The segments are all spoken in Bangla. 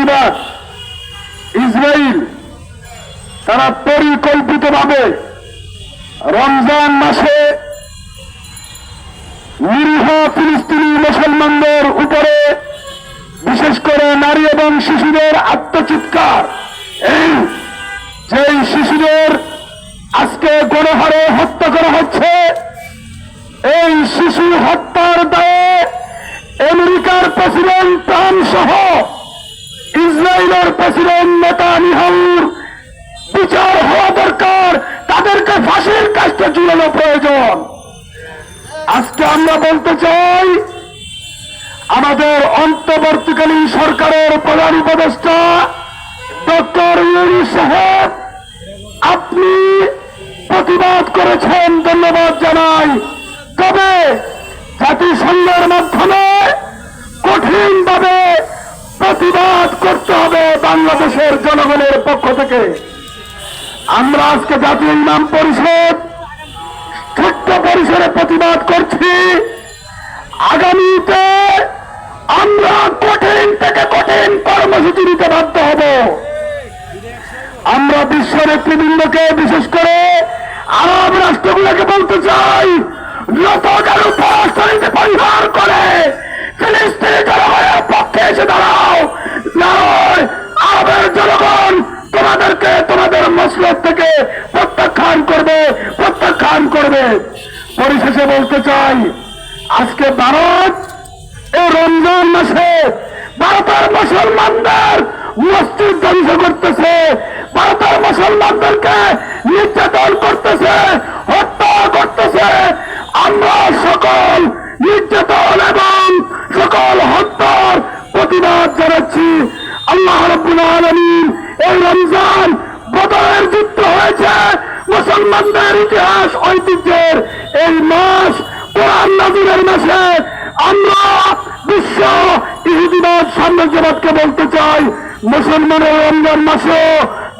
ইহুদিবাদ ইসরায়েল তারা পরিকল্পিতভাবে রমজান মাসে নিরীহ ফিলিস্তিনি মুসলমানদের উপরে, বিশেষ করে নারী এবং শিশুদের আত্মচিৎকার প্রেসিডেন্ট বিচার হওয়া দরকার। তাদেরকে আমরা বলতে চাই সরকারের প্রধান উপদেষ্টা ডক্টর সাহেব, আপনি প্রতিবাদ করেছেন, ধন্যবাদ জানাই। তবে জাতিসংঘের মাধ্যমে কঠিনভাবে প্রতিবাদ করতে হবে বাংলাদেশের জনগণের পক্ষ থেকে। আমরা আজকে জাতীয় ইমাম পরিষদ ছোট্ট পরিসরে প্রতিবাদ করছি। আগামীতে আমরা কঠিন থেকে কঠিন কর্মসূচি নিতে বাধ্য হব। আমরা বিশ্ব নেতৃবৃন্দকে, বিশেষ করে আরব রাষ্ট্রগুলোকে বলতে চাই তোমাদেরকে, তোমাদের মসলদ থেকে প্রত্যাখ্যান করবে প্রত্যাখ্যান করবে। পরিশেষে বলতে চাই, আজকে ভারত এই রমজান মাসে ভারতের মুসলমানদের মসজিদ ধ্বংস করতেছে, ভারতের মুসলমানদেরকে নির্যাতন করতেছে, হত্যা করতেছে। আমরা সকল নির্যাতন এবং সকল এই রমজান বদলের যুদ্ধ হয়েছে। মুসলমানদের ইতিহাস ঐতিহ্যের এই মাস কোরআন নাজিরের মাসে আমরা বিশ্ব ইহুদিবাদ সাম্রাজ্যবাদকে বলতে চাই। মুসলমানের রমজান মাসে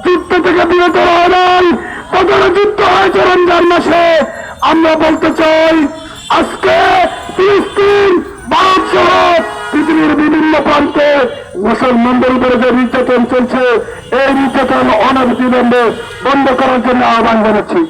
যুদ্ধ থেকে বিরত রয় নাই বদলে যুদ্ধ হয়েছে রমজান মাসে। আমরা বলতে চাই, আজকে ফিলিস্তিন ভারত সহ মুসলমানদের উপরে যে নির্যাতন চলছে এই নির্যাতন অনবিলম্বে বন্ধ করার জন্য আহ্বান জানাচ্ছি।